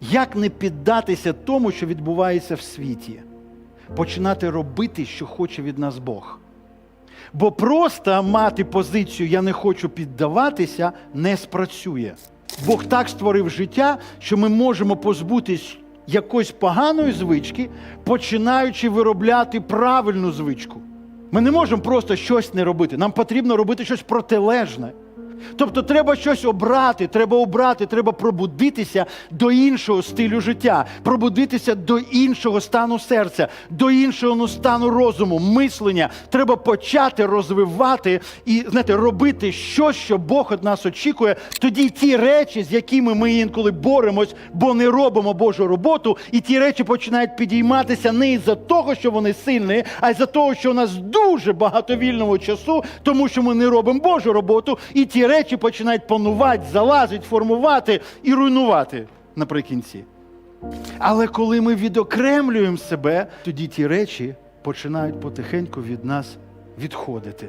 Як не піддатися тому, що відбувається в світі? Починати робити, що хоче від нас Бог. Бо просто мати позицію Я не хочу піддаватися не спрацює. Бог так створив життя, що ми можемо позбутись якоїсь поганої звички, починаючи виробляти правильну звичку. Ми не можемо просто щось не робити. Нам потрібно робити щось протилежне. Тобто треба щось обрати, треба обрати, треба пробудитися до іншого стилю життя, пробудитися до іншого стану серця, до іншого ну, стану розуму, мислення. Треба почати розвивати і знаєте, робити щось, що Бог від нас очікує. Тоді ті речі, з якими ми інколи боремось, бо не робимо Божу роботу, і ті речі починають підійматися не із-за того, що вони сильні, а із-за того, що у нас дуже багато вільного часу, тому що ми не робимо Божу роботу, і ті речі починають панувати, залазити, формувати і руйнувати наприкінці. Але коли ми відокремлюємо себе, тоді ті речі починають потихеньку від нас відходити.